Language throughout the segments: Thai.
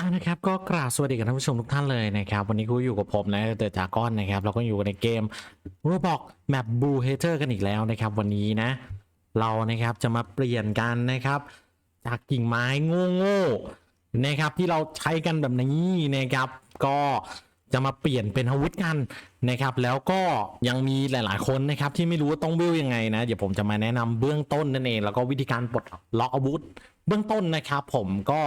อ่านะครับก็กราบสวัสดีกับท่านผู้ชมทุกท่านเลยนะครับ วันนี้กูอยู่กับผมนะเดอะจากอนนะครับเราก็อยู่ในเกม Roblox Map Blue Hater กันอีกแล้วนะครับ วันนี้นะ เรานะครับจะมาเปลี่ยนกันนะครับ จากกิ่งไม้โง่ๆนะครับที่เราใช้กันแบบนี้นะครับ ก็จะมาเปลี่ยนเป็นอาวุธกันนะครับ แล้วก็ยังมีหลาย ๆ คนนะครับ ที่ไม่รู้ว่าต้องวิวยังไงนะเดี๋ยวผมจะมาแนะนำเบื้องต้นนั่นเองแล้วก็วิธีการปลดล็อกอาวุธ เบื้องต้นนะครับ ผมก็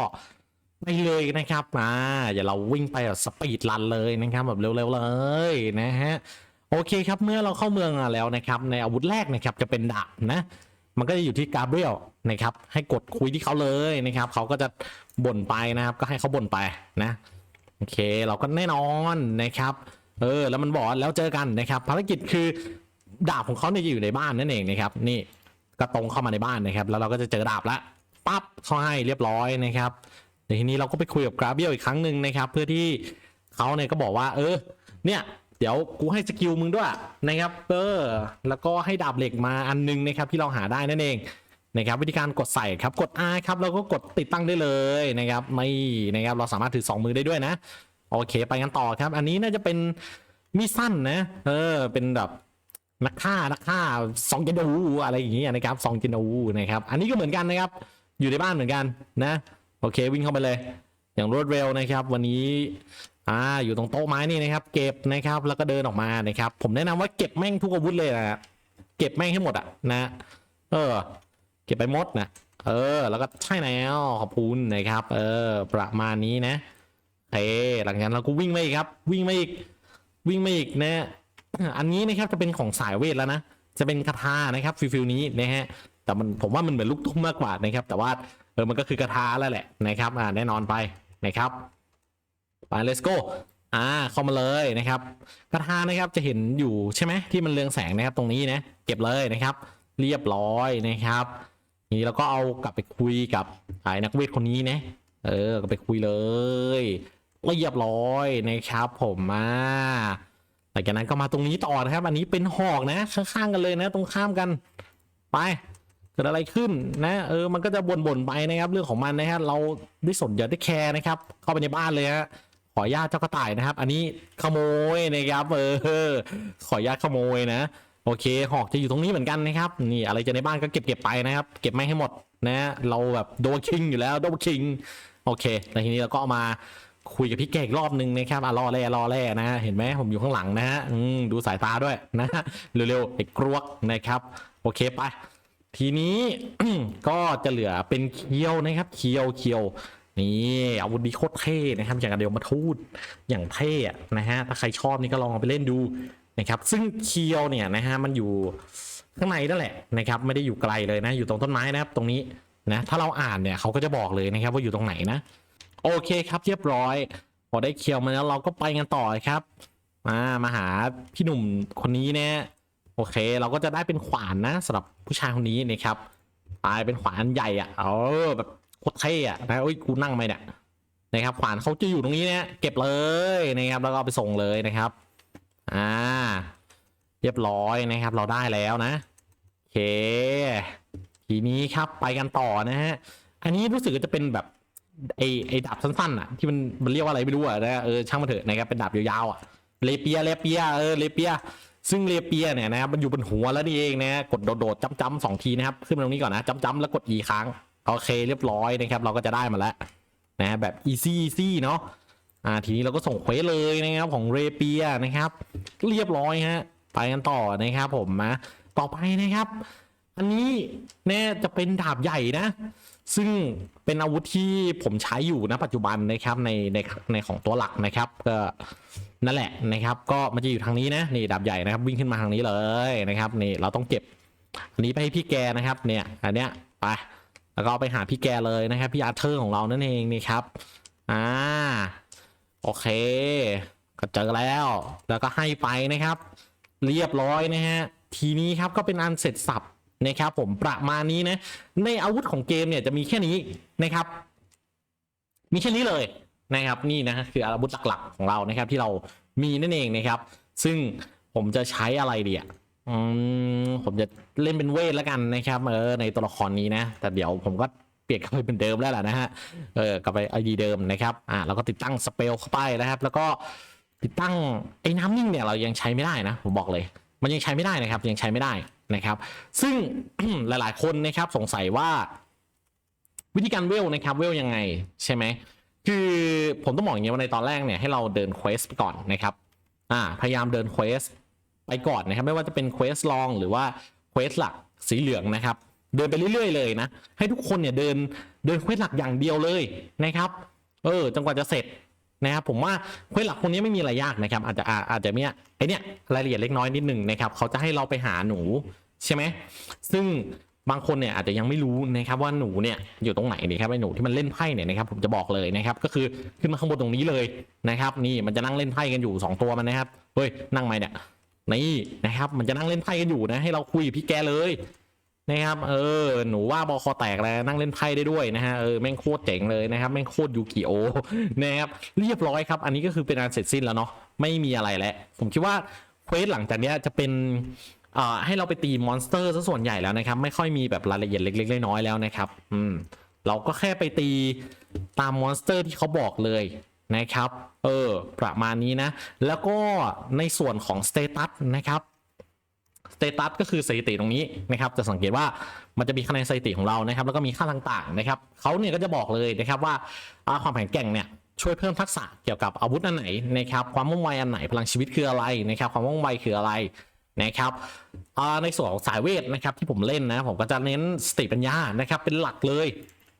ไปเลยนะครับมาอย่าเราวิ่งไปแบบสปีดรันเลยนะครับแบบเร็วๆเลยนะฮะโอเคครับเมื่อเราเข้าเมืองมาแล้วนะครับ ในอาวุธแรกนะครับจะเป็นดาบนะ มันก็จะอยู่ที่กาเบรียลนะครับ ให้กดคุยที่เขาเลยนะครับเขาก็จะบ่นไปนะครับ ก็ให้เขาบ่นไปนะโอเค เราก็แน่นอนนะครับเออแล้วมันบอกแล้วเจอกันนะครับ ภารกิจคือดาบของเขาเนี่ยจะอยู่ในบ้านนั่นเองนะครับ นี่ก็ตรงเข้ามาในบ้านนะครับ แล้วเราก็จะเจอดาบละปั๊บเขาให้เรียบร้อยนะครับ ในทีนี้เราก็ไปคุยกับกราเบียลอีกครั้งหนึ่งนะครับ เพื่อที่เขาเนี่ยก็บอกว่า เออ เนี่ย เดี๋ยวกูให้สกิลมึงด้วยนะครับ เออ แล้วก็ให้ดาบเหล็กมาอันนึงนะครับ ที่เราหาได้นั่นเองนะครับ วิธีการกดใส่ครับกด R ครับแล้วก็กดติดตั้งได้เลยนะครับไม่นะครับเราสามารถถือ 2 มือได้ด้วยนะ โอเค ไปกันต่อครับ อันนี้น่าจะเป็นมีสั้นนะ เออ เป็นแบบนักฆ่านักฆ่าซองเจนอูอะไรอย่างเงี้ยนะครับซองเจนอูนะครับ อันนี้ก็เหมือนกันนะครับ อยู่ในบ้านเหมือนกันนะ โอเควิ่งเข้าไปเลย อย่างรวดเร็วนะครับ วันนี้อ่าอยู่ตรงโต๊ะไม้นี่นะครับ เก็บนะครับ แล้วก็เดินออกมานะครับ ผมแนะนำว่าเก็บแม่งทุกอาวุธเลยนะเก็บแม่งให้หมดอะนะ เออ เก็บไปหมดนะเออ แล้วก็ใช่แล้วขอบคุณนะครับ เออ ประมาณนี้นะเฮหลังจากนั้นเราก็วิ่งมาอีกครับ วิ่งมาอีกวิ่งมาอีกนะอันนี้นะครับจะเป็นของสายเวทแล้วนะจะเป็นคาถานะครับฟิลฟิลนี้นะฮะแต่มันผมว่ามันเหมือนลูกทุ่มมากกว่านะครับ แต่ว่า เออมันก็คือกระทาแล้วแหละนะครับอ่าแน่นอนไปนะครับไป let's go อ่าเข้ามาเลยนะครับ กระทานะครับจะเห็นอยู่ใช่ไหมที่มันเรืองแสงนะครับตรงนี้นะเก็บเลยนะครับ เรียบร้อยนะครับนี่เราก็เอากลับไปคุยกับไอ้นักเวทคนนี้นะเออก็ไปคุยเลยเรียบร้อยนะครับ ผมมาหลังจากนั้นก็มาตรงนี้ต่อนะครับ อันนี้เป็นหอกนะข้างๆกันเลยนะ ตรงข้ามกันไป เกิดอะไรขึ้นนะเออมันก็จะบ่นๆไปนะครับ เรื่องของมันนะครับเราได้สนอย่าได้แคร์นะครับ เข้าไปในบ้านเลยฮะขอญาตเจ้ากระต่ายนะครับ อันนี้ขโมยนะครับเออขอญาตขโมยนะ โอเค หอกจะอยู่ตรงนี้เหมือนกันนะครับ นี่อะไรจะในบ้านก็เก็บเก็บไปนะครับ เก็บไม่ให้หมดนะเราแบบโดนคิงอยู่แล้วโดนคิงโอเคแล้วทีนี้เราก็เอามาคุยกับพี่แกอีกรอบนึงนะครับอะรอแร่รอแร่นะฮะเห็นไหมผมอยู่ข้างหลังนะฮะดูสายตาด้วยนะฮะเร็วๆไอ้กรวกนะครับ โอเคไป ทีนี้ ก็จะเหลือเป็นเคียวนะครับ เคียวเคียวนี่อาวุธดีโคตรเท่นะครับ อย่างเดียวมาทูดอย่างเท่นะฮะถ้าใครชอบนี่ก็ลองเอาไปเล่นดูนะครับ ซึ่งเคียวเนี่ยนะฮะมันอยู่ข้างในนั่นแหละนะครับ ไม่ได้อยู่ไกลเลยนะ อยู่ตรงต้นไม้นะครับ ตรงนี้นะถ้าเราอ่านเนี่ยเขาก็จะบอกเลยนะครับ ว่าอยู่ตรงไหนนะ โอเคครับเรียบร้อย พอได้เคียวมาแล้วเราก็ไปกันต่อครับ มามาหาพี่หนุ่มคนนี้เนี่ย โอเค เราก็จะได้เป็นขวานนะสำหรับผู้ชายคนนี้นะครับตายเป็นขวานใหญ่อะ่ะเออแบบโคตรเท่อะนะโอ้ยกูนั่งไหมเนี่ยนะครับขวานเขาจะอยู่ตรงนี้เนี่ยเก็บเลยนะครับแล้วก็ไปส่งเลยนะครับอ่าเรียบร้อยนะครับ เราได้แล้วนะโอเค ทีนี้ครับไปกันต่อนะฮะอันนี้รู้สึกจะเป็นแบบไอไอดาบสั้นๆอะที่มันมันเรียกว่าอะไรไม่รู้อะนะเออช่างมันเถอะนะครับเป็นดาบยาวๆอะเลเปียเลเปียเออเลเปีย ซึ่งเลเปียเนี่ยนะครับมันอยู่บนหัวแล้วนี่เองนะกดโดดๆจ้ำๆสองทีนะครับขึ้นมาตรงนี้ก่อนนะจ้ำๆแล้วกด e ค้างโอเคเรียบร้อยนะครับ เราก็จะได้มาแล้วนะแบบ easy easy เนาะอ่าทีนี้เราก็ส่งเควสเลยนะครับของเรเปียนะครับ เรียบร้อยฮะไปกันต่อนะครับผมนะต่อไปนะครับ อันนี้เนี่ยจะเป็นดาบใหญ่นะ ซึ่งเป็นอาวุธที่ผมใช้อยู่นะปัจจุบันนะครับในในในของตัวหลักนะครับก็นั่นแหละนะครับ ก็มันจะอยู่ทางนี้นะนี่ดาบใหญ่นะครับ วิ่งขึ้นมาทางนี้เลยนะครับนี่เราต้องเก็บอันนี้ไปให้พี่แกนะครับ เนี่ยอันเนี้ยไปแล้วก็ไปหาพี่แกเลยนะครับ พี่อาร์เธอร์ของเรานั่นเองนี่ครับอ่าโอเค ก็เจอแล้ว แล้วก็ให้ไปนะครับ เรียบร้อยนะฮะทีนี้ครับก็เป็นอันเสร็จสับ นะครับผมประมาณนี้นะในอาวุธของเกมเนี่ยจะมีแค่นี้นะครับ มีแค่นี้เลยนะครับนี่นะคืออาวุธหลักๆของเรานะครับ ที่เรามีนั่นเองนะครับ ซึ่งผมจะใช้อะไรดีอะอืมผมจะเล่นเป็นเวทแล้วกันนะครับ เออในตัวละครนี้นะ แต่เดี๋ยวผมก็เปลี่ยนกลับไปเป็นเดิมแล้วแหละนะฮะเออกลับไปไอดีเดิมนะครับอ่าเราก็ติดตั้งสเปลเข้าไปนะครับ แล้วก็ติดตั้งไอ้น้ำนิ่งเนี่ยเรายังใช้ไม่ได้นะผมบอกเลย มันยังใช้ไม่ได้นะครับ ยังใช้ไม่ได้ นะครับ ซึ่งหลายๆ คนนะครับสงสัยว่าวิธีการเวลนะครับเวลยังไงใช่ไหมคือผมต้องบอกอย่างนี้ว่าในตอนแรกเนี่ยให้เราเดินเควสไปก่อนนะครับอ่าพยายามเดินเควสไปก่อนนะครับ ไม่ว่าจะเป็นเควสลองหรือว่าเควสหลักสีเหลืองนะครับ เดินไปเรื่อยๆเลยนะ ให้ทุกคนเนี่ยเดินเดินเควสหลักอย่างเดียวเลยนะครับ เออจนกว่าจะเสร็จนะครับผมว่าเควสหลักคนนี้ไม่มีอะไรยากนะครับ อาจจะอาจจะเนี่ยไอเนี่ยรายละเอียดเล็กน้อยนิดหนึ่งนะครับเขาจะให้เราไปหาหนู ใช่ไหมซึ่งบางคนเนี่ยอาจจะยังไม่รู้นะครับว่าหนูเนี่ยอยู่ตรงไหนนี่ครับไอหนูที่มันเล่นไพ่เนี่ยนะครับผมจะบอกเลยนะครับก็คือขึ้นมาข้างบนตรงนี้เลยนะครับ นี่มันจะนั่งเล่นไพ่กันอยู่สองตัวมันนะครับเฮ้ยนั่งไหมเนี่ยนี่นะครับ มันจะนั่งเล่นไพ่กันอยู่นะ ให้เราคุยกับพี่แกเลยนะครับเออหนูว่าบอคอแตกแล้วนั่งเล่นไพ่ได้ด้วยนะฮะเออแม่งโคตรเจ๋งเลยนะครับแม่งโคตรยูกิโอนะครับเรียบร้อยครับ อันนี้ก็คือเป็นอันเสร็จสิ้นแล้วเนาะไม่มีอะไรแล้วผมคิดว่าเควสหลังจากนี้จะเป็น ให้เราไปตีมอนสเตอร์ซะส่วนใหญ่แล้วนะครับ ไม่ค่อยมีแบบรายละเอียดเล็กๆน้อยๆแล้วนะครับ อืม เราก็แค่ไปตีตามมอนสเตอร์ที่เขาบอกเลยนะครับ เออ ประมาณนี้นะ แล้วก็ในส่วนของสเตตัสนะครับสเตตัสก็คือสถิติตรงนี้นะครับ จะสังเกตว่ามันจะมีคะแนนสถิติของเรานะครับ แล้วก็มีค่าต่างๆนะครับเขาเนี่ยก็จะบอกเลยนะครับว่าความแข็งแกร่งเนี่ยช่วยเพิ่มทักษะเกี่ยวกับอาวุธอันไหนนะครับ ความว่องไวอันไหนพลังชีวิตคืออะไรนะครับ ความว่องไวคืออะไร นะครับในส่วนของสายเวทนะครับที่ผมเล่นนะผมก็จะเน้นสติปัญญานะครับเป็นหลักเลย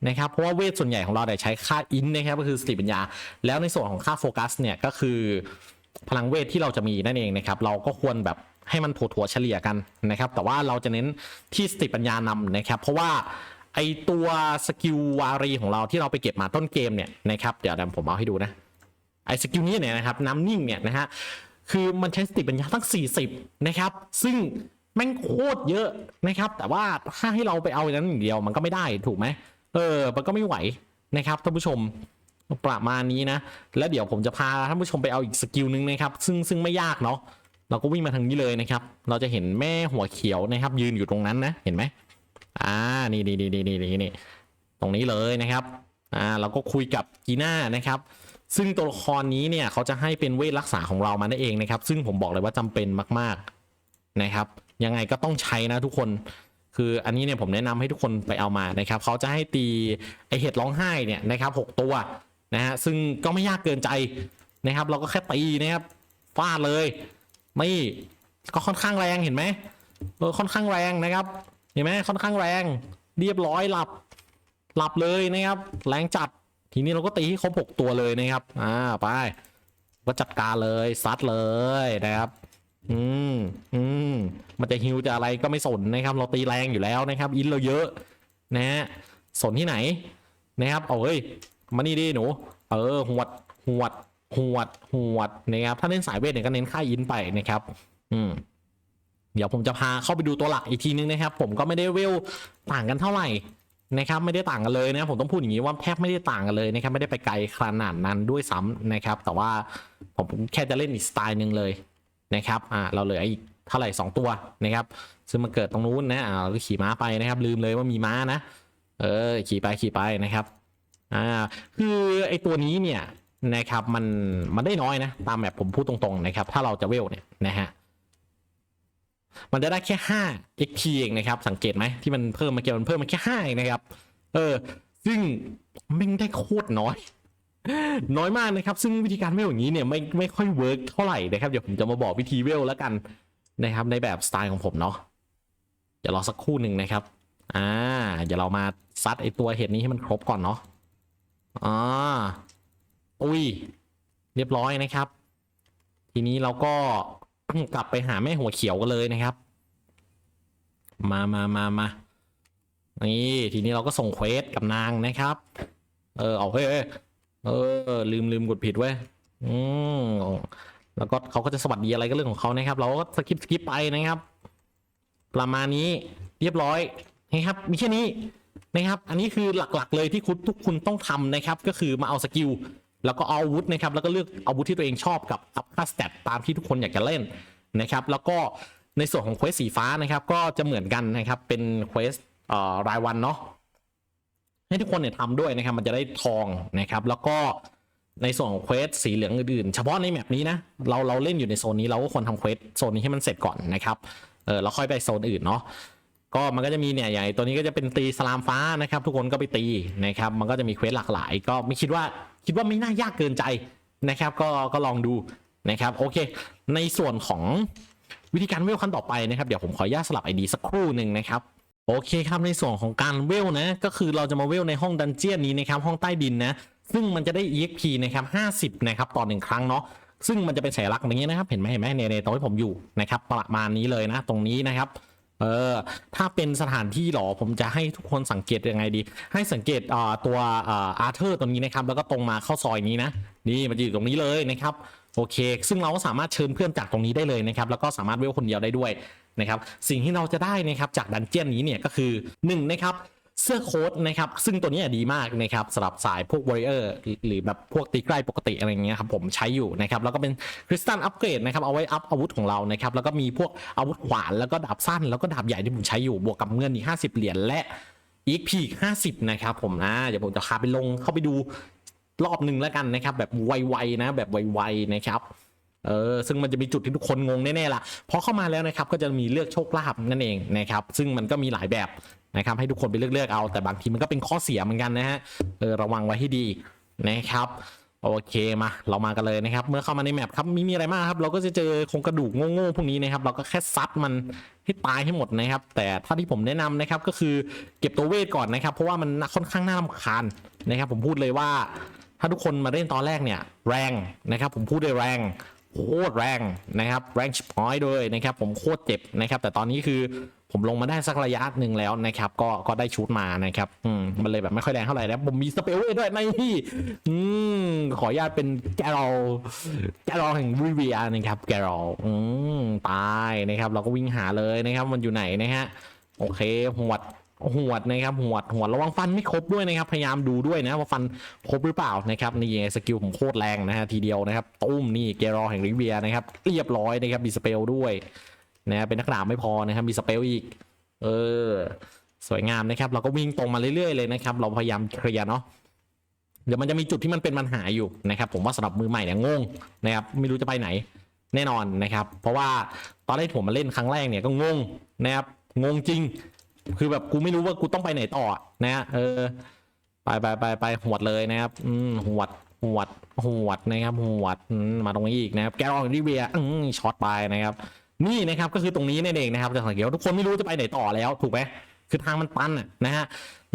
นะครับเพราะว่าเวทส่วนใหญ่ของเราเนี่ยใช้ค่าอินนะครับก็คือสติปัญญา แล้วในส่วนของค่าโฟกัสเนี่ยก็คือพลังเวทที่เราจะมีนั่นเองนะครับเราก็ควรแบบให้มันถัวๆเฉลี่ยกันนะครับ แต่ว่าเราจะเน้นที่สติปัญญานำนะครับ เพราะว่าไอตัวสกิลวารีของเราที่เราไปเก็บมาต้นเกมเนี่ยนะครับเดี๋ยวผมเอาให้ดูนะไอสกิลนี้เนี่ยนะครับน้ำนิ่งเนี่ยนะฮะ คือมันใช้สติปัญญาตั้ง 40 นะครับ ซึ่งแม่งโคตรเยอะนะครับ แต่ว่าถ้าให้เราไปเอาอย่างนั้นอย่างเดียวมันก็ไม่ได้ถูกไหมเออ มันก็ไม่ไหวนะครับท่านผู้ชมประมาณนี้นะ แล้วเดี๋ยวผมจะพาท่านผู้ชมไปเอาอีกสกิลหนึ่งนะครับ ซึ่งซึ่งไม่ยากเนาะเราก็วิ่งมาทางนี้เลยนะครับ เราจะเห็นแม่หัวเขียวนะครับ ยืนอยู่ตรงนั้นนะเห็นไหมอ่านี่นี่นี่นี่นี่นี่ตรงนี้เลยนะครับอ่าเราก็คุยกับจีน่านะครับ ซึ่งตัวละครนี้เนี่ยเขาจะให้เป็นเวทรักษาของเรามานั่นเองนะครับ ซึ่งผมบอกเลยว่าจำเป็นมาก ๆนะครับ ยังไงก็ต้องใช้นะทุกคน คืออันนี้เนี่ยผมแนะนำให้ทุกคนไปเอามานะครับเขาจะให้ตีไอเห็ดร้องไห้เนี่ยนะครับหกตัวนะฮะซึ่งก็ไม่ยากเกินใจนะครับ เราก็แค่ตีนะครับฟาดเลยไม่ก็ค่อนข้างแรงเห็นไหมเออค่อนข้างแรงนะครับ เห็นไหมค่อนข้างแรง เรียบร้อยหลับหลับเลยนะครับ แรงจัด ทีนี้เราก็ตีให้ครบหกตัวเลยนะครับ อ่าไปก็จัดการเลยซัดเลยนะครับ อืมอืมมันจะฮิวจะอะไรก็ไม่สนนะครับ เราตีแรงอยู่แล้วนะครับ อินเราเยอะ นะฮะสนที่ไหน นะครับเอาเอ้ยมานี่ดิหนู เออหวดหวดหวดหวดนะครับถ้าเล่นสายเวทเนี่ยก็เน้นค่าอินไปนะครับ อืมเดี๋ยวผมจะพาเข้าไปดูตัวหลักอีกทีนึงนะครับ ผมก็ไม่ได้เวลต่างกันเท่าไหร่ นะครับไม่ได้ต่างกันเลยนะผมต้องพูดอย่างนี้ว่าแทบไม่ได้ต่างกันเลยนะครับไม่ได้ไปไกลขนาดนั้นด้วยซ้ำนะครับ แต่ว่าผมแค่จะเล่นอีกสไตล์หนึ่งเลยนะครับอ่าเราเหลืออีกเท่าไหร่สองตัวนะครับซึ่งมันเกิดตรงนู้นนะอ่าเราก็ขี่ม้าไปนะครับ ลืมเลยว่ามีม้านะ เออขี่ไปขี่ไปนะครับอ่าคือไอตัวนี้เนี่ยนะครับมันมันได้น้อยนะตามแบบผมพูดตรงๆนะครับ ถ้าเราจะเวลเนี่ยนะฮะ มันจะได้แค่ 5 XP เองนะครับ สังเกตไหมที่มันเพิ่มมาเกี่ยวมันเพิ่มมาแค่5เองนะครับ เออ ซึ่งม่งได้โคตรน้อย น้อยมากนะครับ ซึ่งวิธีการเวลอย่างนี้เนี่ยไม่ไม่ค่อยเวิร์กเท่าไหร่นะครับ เดี๋ยวผมจะมาบอกวิธีเวลแล้วกันนะครับ ในแบบสไตล์ของผมเนาะเดี๋ยวรอสักครู่หนึ่งนะครับ อ่า เดี๋ยวเรามาซัดไอตัวเห็ดนี้ให้มันครบก่อนเนาะอ่าอุ้ย เรียบร้อยนะครับ ทีนี้เราก็ กลับไปหาแม่หัวเขียวกันเลยนะครับ มามามามานี่ทีนี้เราก็ส่งเควสกับนางนะครับ เออเอาเฮ้ยเออ ลืมลืมกดผิดเว้ยอืมแล้วก็เขาก็จะสวัสดีอะไรก็เรื่องของเขานะครับ เราก็สกิปสกิปไปนะครับ ประมาณนี้เรียบร้อยนะครับ มีแค่นี้นะครับ อันนี้คือหลักๆเลยที่คุณทุกคุณต้องทำนะครับ ก็คือมาเอาสกิล แล้วก็เอาวุธนะครับแล้วก็เลือกอาวุธที่ตัวเองชอบกับอัพค่าสเตตตามที่ทุกคนอยากจะเล่นนะครับแล้วก็ในส่วนของเควสสีฟ้านะครับก็จะเหมือนกันนะครับเป็นเควสเอ่อรายวันเนาะใให้ทุกคนเนี่ยทำด้วยนะครับมันจะได้ทองนะครับแล้วก็ในส่วนของเควสสีเหลืองอื่นๆเฉพาะในแมปนี้นะเราเราเล่นอยู่ในโซนนี้เราก็ควรทำเควสโซนนี้ให้มันเสร็จก่อนนะครับเออเราค่อยไปโซนอื่นเนาะ ก็มันก็จะมีเนี่ยอย่ตัวนี้ก็จะเป็นตีสลามฟ้านะครับ ทุกคนก็ไปตีนะครับ มันก็จะมีเควสหลากหลาย ก็ไม่คิดว่าคิดว่าไม่น่ายากเกินใจนะครับ ก็ก็ลองดูนะครับโอเค ในส่วนของวิธีการเวลขั้นต่อไปนะครับเดี๋ยวผมขออนุญาตสลับไอดีสักครู่หนึ่งนะครับโอเคครับในส่วนของการเวลนะก็คือเราจะมาเวลในห้องดันเจียนนี้นะครับห้องใต้ดินนะซึ่งมันจะได้ EXP นะครับ50นะครับต่อหนึ่งครั้งเนาะซึ่งมันจะเป็นสัญลักษณ์อย่างนี้นะครับเห็นไหมเห็นไหมในในตรงที่ผมอยู่นะครับประมาณนี้เลยนะตรงนี้นะครับ เออ ถ้าเป็นสถานที่หรอผมจะให้ทุกคนสังเกตยังไงดี ให้สังเกตอ่าตัวอ่าอาร์เธอร์ตรงนี้นะครับ แล้วก็ตรงมาเข้าซอยนี้นะ นี่มันจะอยู่ตรงนี้เลยนะครับโอเค ซึ่งเราก็สามารถเชิญเพื่อนจากตรงนี้ได้เลยนะครับ แล้วก็สามารถเวลคนเดียวได้ด้วยนะครับ สิ่งที่เราจะได้นะครับจากดันเจี้ยนนี้เนี่ยก็คือ1นะครับ เสื้อโค้ทนะครับ ซึ่งตัวนี้ดีมากนะครับสำหรับสายพวกวอริเออร์หรือแบบพวกตีใกล้ปกติอะไรเงี้ยครับผมใช้อยู่นะครับ แล้วก็เป็นคริสตัลอัปเกรดนะครับ เอาไว้อัพอาวุธของเรานะครับ แล้วก็มีพวกอาวุธขวานแล้วก็ดาบสั้น แล้วก็ดาบใหญ่ที่ผมใช้อยู่บวกกับเงินอีก50 เหรียญและอีกพีก50 นะครับผมนะเดี๋ยวผมจะพาไปลงเข้าไปดูรอบหนึ่งแล้วกันนะครับ แบบไวๆนะ แบบไวๆนะครับเออซึ่งมันจะมีจุดที่ทุกคนงงแน่ๆล่ะพอเข้ามาแล้วนะครับก็จะมีเลือกโชคลาภนั่นเองนะครับซึ่งมันก็มีหลายแบบ นะครับให้ทุกคนไปเลือกๆเอาแต่บางทีมันก็เป็นข้อเสียเหมือนกันนะฮะเออระวังไว้ให้ดีนะครับโอเคมาเรามากันเลยนะครับเมื่อเข้ามาในแมปครับมีมีอะไรมากครับเราก็จะเจอโครงกระดูกโง่ๆพวกนี้นะครับเราก็แค่ซัดมันให้ตายให้หมดนะครับ แต่ถ้าที่ผมแนะนำนะครับก็คือเก็บตัวเวทก่อนนะครับ เพราะว่ามันค่อนข้างน่ารำคาญนะครับ ผมพูดเลยว่า ถ้าทุกคนมาเล่นตอนแรกเนี่ยแรงนะครับ ผมพูดเลยแรงโคตรแรงนะครับแรงชิบหายด้วยนะครับ ผมโคตรเจ็บนะครับ แต่ตอนนี้คือ ผมลงมาได้สักระยะหนึ่งแล้วนะครับ ก็ก็ได้ชุดมานะครับอืมมันเลยแบบไม่ค่อยแรงเท่าไหร่แล้วผมมีสเปลเวด้วยในที่อืมขออนุญาตเป็นแกรอลแกรอลแห่งวิเวียนะครับ แกรอลอืมตายนะครับ เราก็วิ่งหาเลยนะครับมันอยู่ไหนนะฮะโอเคหวดหวดนะครับหวดหวดระวังฟันไม่ครบด้วยนะครับ พยายามดูด้วยนะว่าฟันครบหรือเปล่านะครับนี่ไงสกิลผมโคตรแรงนะฮะทีเดียวนะครับตุ้มนี่เกรอแห่งริเวียนะครับเรียบร้อยนะครับมีสเปลด้วย นะเป็นนักดาบไม่พอนะครับมีสเปลอีก เออ สวยงามนะครับ เราก็วิ่งตรงมาเรื่อยๆเลยนะครับ เราพยายามเคลียร์เนาะเดี๋ยวมันจะมีจุดที่มันเป็นปัญหาอยู่นะครับ ผมว่าสำหรับมือใหม่เนี่ยงงนะครับไม่รู้จะไปไหนแน่นอนนะครับ เพราะว่าตอนแรกผมมาเล่นครั้งแรกเนี่ยก็งงนะครับงงจริง คือแบบกูไม่รู้ว่ากูต้องไปไหนต่อนะฮะเออไปไปไปไปหวดเลยนะครับ อืมหวดหวดหวดนะครับหวดมาตรงนี้อีกนะครับ แกลอองริเวียอืมช็อตไปนะครับ นี่นะครับก็คือตรงนี้นั่นเองนะครับจะสังเกตว่าทุกคนไม่รู้จะไปไหนต่อแล้วถูกไหมคือทางมันตันนะฮะ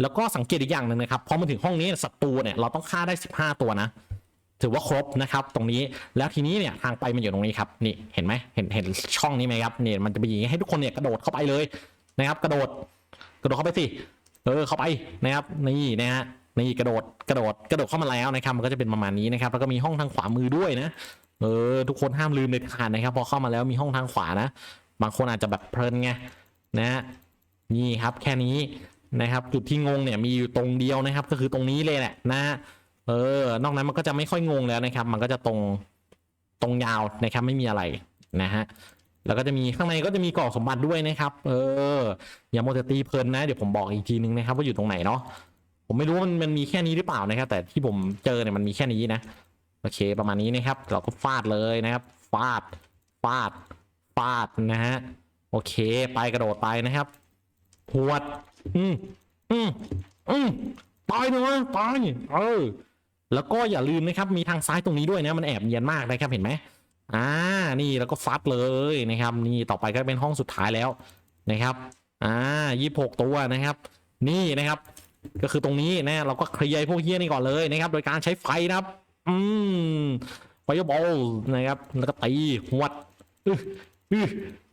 แล้วก็สังเกตอีกอย่างหนึ่งนะครับพอมาถึงห้องนี้ศัตรูเนี่ยเราต้องฆ่าได้ 15 ตัวนะถือว่าครบนะครับตรงนี้แล้วทีนี้เนี่ยทางไปมันอยู่ตรงนี้ครับนี่เห็นไหมเห็นเห็นช่องนี้ไหมครับเนี่ยมันจะมีอย่างนี้ให้ทุกคนเนี่ยกระโดดเข้าไปเลยนะครับ กระโดดกระโดดเข้าไปสิเออเข้าไปนะครับนี่นะฮะนี่กระโดดกระโดดกระโดดเข้ามาแล้วนะครับมันก็จะเป็นประมาณนี้นะครับแล้วก็มีห้องทางขวามือด้วยนะ เออ ทุกคนห้ามลืมเลยขาดนะครับ พอเข้ามาแล้วมีห้องทางขวานะ บางคนอาจจะแบบเพลินไงนะ นี่ครับแค่นี้นะครับ จุดที่งงเนี่ยมีอยู่ตรงเดียวนะครับ ก็คือตรงนี้เลยแหละนะ เออ นอกนั้นมันก็จะไม่ค่อยงงแล้วนะครับ มันก็จะตรงตรงยาวนะครับ ไม่มีอะไรนะฮะแล้วก็จะมีข้างในก็จะมีกล่องสมบัติด้วยนะครับ เออ อย่าโมวแต่ตีเพลินนะเดี๋ยวผมบอกอีกทีนึงนะครับ ว่าอยู่ตรงไหนเนาะผมไม่รู้ว่ามันมันมีแค่นี้หรือเปล่านะครับ แต่ที่ผมเจอเนี่ยมันมีแค่นี้นะ โอเคประมาณนี้นะครับ เราก็ฟาดเลยนะครับ ฟาด ฟาด ฟาดนะฮะ โอเค ไปกระโดดไปนะครับ หวด อืมอืมอืมตายเนอะตายเออ แล้วก็อย่าลืมนะครับ มีทางซ้ายตรงนี้ด้วยนะ มันแอบเนียนมากนะครับ เห็นไหมอ่า นี่แล้วก็ฟัดเลยนะครับ นี่ต่อไปก็เป็นห้องสุดท้ายแล้วนะครับ อ่ายี่หกตัวนะครับ นี่นะครับ ก็คือตรงนี้นะ เราก็เคลียร์พวกเฮี้ยนี่ก่อนเลยนะครับ โดยการใช้ไฟนะครับ อืมไฟบอลนะครับ แล้วก็ตีหวดอืออือ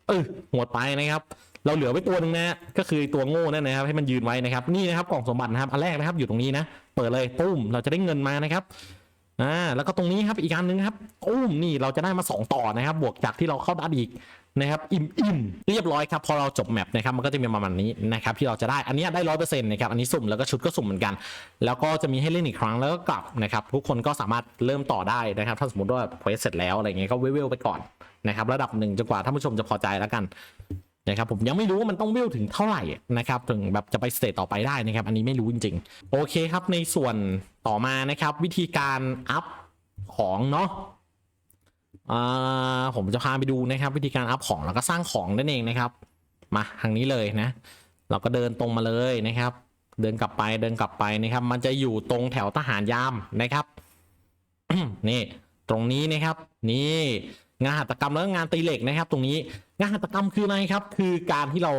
เออหวไปนะครับ เราเหลือไว้ตัวหนึ่งนะก็คือตัวโง่นั่นนะครับ ให้มันยืนไว้นะครับ นี่นะครับกล่องสมบัตินะครับอันแรกนะครับ อยู่ตรงนี้นะ เปิดเลยตุ้มเราจะได้เงินมานะครับอ่าแล้วก็ตรงนี้ครับอีกอันหนึ่งครับตุ้มนี่เราจะได้มาสองต่อนะครับ บวกจากที่เราเข้าดัดอีก นะครับอิ่มอิ่มเรียบร้อยครับพอเราจบแมปนะครับมันก็จะมีประมาณนี้นะครับที่เราจะได้อันนี้ได้ร้อยเปอร์เซ็นต์นะครับอันนี้สุ่มแล้วก็ชุดก็สุ่มเหมือนกัน แล้วก็จะมีให้เล่นอีกครั้งแล้วก็กลับนะครับทุกคนก็สามารถเริ่มต่อได้นะครับ ถ้าสมมติว่าเควสเสร็จแล้วอะไรเงี้ยก็เวลๆไปก่อนนะครับระดับหนึ่งจนกว่าท่านผู้ชมจะพอใจแล้วกันนะครับผมยังไม่รู้ว่ามันต้องวิวถึงเท่าไหร่นะครับถึงแบบจะไปสเตจต่อไปได้นะครับ อันนี้ไม่รู้จริงๆ โอเคครับในส่วนต่อมานะครับ วิธีการอัพของเนาะ อ่าผมจะพาไปดูนะครับ วิธีการอัพของแล้วก็สร้างของนั่นเองนะครับ มาทางนี้เลยนะ เราก็เดินตรงมาเลยนะครับ เดินกลับไปเดินกลับไปนะครับ มันจะอยู่ตรงแถวทหารยามนะครับนี่ ตรงนี้นะครับ นี่งานหัตถกรรมแล้วงานตีเหล็กนะครับ ตรงนี้งานหัตถกรรมคืออะไรครับ คือการที่เรา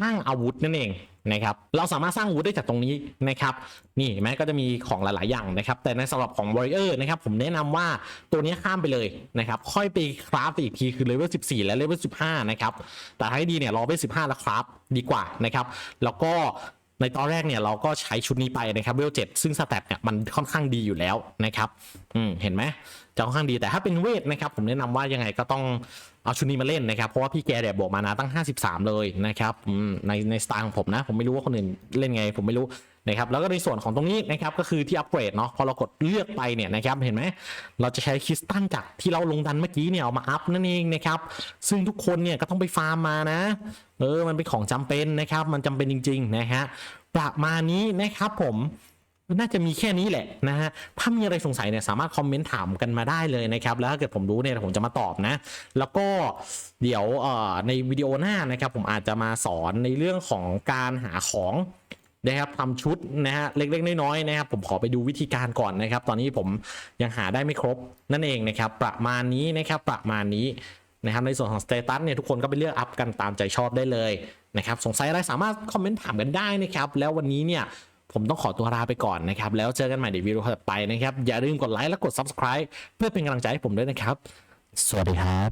สร้างอาวุธนั่นเอง นะครับเราสามารถสร้างวูดได้จากตรงนี้นะครับนี่แม้ก็จะมีของหลาย ๆ อย่างนะครับ แต่ในสำหรับของ Warrior นะครับผมแนะนำว่าตัวนี้ข้ามไปเลยนะครับค่อยไปคราฟอีกทีคือเลเวล14 และเลเวล15 นะครับแต่ถ้าให้ดีเนี่ยรอไป15 แล้วคราฟดีกว่านะครับแล้วก็ ในตอนแรกเนี่ยเราก็ใช้ชุดนี้ไปนะครับเวล7ซึ่งสแตทเนี่ยมันค่อนข้างดีอยู่แล้วนะครับอืมเห็นไหมจะค่อนข้างดีแต่ถ้าเป็นเวทนะครับ ผมแนะนำว่ายังไงก็ต้องเอาชุดนี้มาเล่นนะครับ เพราะว่าพี่แกเนี่ยบอกมานะตั้ง 53 เลยนะครับอืมในในสไตล์ของผมนะ ผมไม่รู้ว่าคนอื่นเล่นไง ผมไม่รู้ นะครับแล้วก็ในส่วนของตรงนี้นะครับก็คือที่อัปเกรดเนาะพอเรากดเลือกไปเนี่ยนะครับเห็นไหมเราจะใช้คริสตัลจากที่เราลงดันเมื่อกี้เนี่ยเอามาอัพนั่นเองนะครับซึ่งทุกคนเนี่ยก็ต้องไปฟาร์มมานะเออมันเป็นของจำเป็นนะครับมันจำเป็นจริงๆนะฮะประมาณนี้นะครับผมน่าจะมีแค่นี้แหละนะฮะ ถ้ามีอะไรสงสัยเนี่ยสามารถคอมเมนต์ถามกันมาได้เลยนะครับ แล้วถ้าเกิดผมรู้เนี่ยผมจะมาตอบนะ แล้วก็เดี๋ยวในวิดีโอหน้านะครับผมอาจจะมาสอนในเรื่องของการหาของ นะครับทำชุดนะฮะเล็กๆน้อยๆนะครับผมขอไปดูวิธีการก่อนนะครับ ตอนนี้ผมยังหาได้ไม่ครบนั่นเองนะครับ ประมาณนี้นะครับประมาณนี้นะครับในส่วนของสเตตัสเนี่ยทุกคนก็ไปเลือกอัพกันตามใจชอบได้เลยนะครับสงสัยอะไรสามารถคอมเมนต์ถามกันได้นะครับ แล้ววันนี้เนี่ยผมต้องขอตัวลาไปก่อนนะครับ แล้วเจอกันใหม่ในวิดีโอถัดไปนะครับ อย่าลืมกดไลค์และกด subscribe เพื่อเป็นกำลังใจให้ผมด้วยนะครับ สวัสดีครับ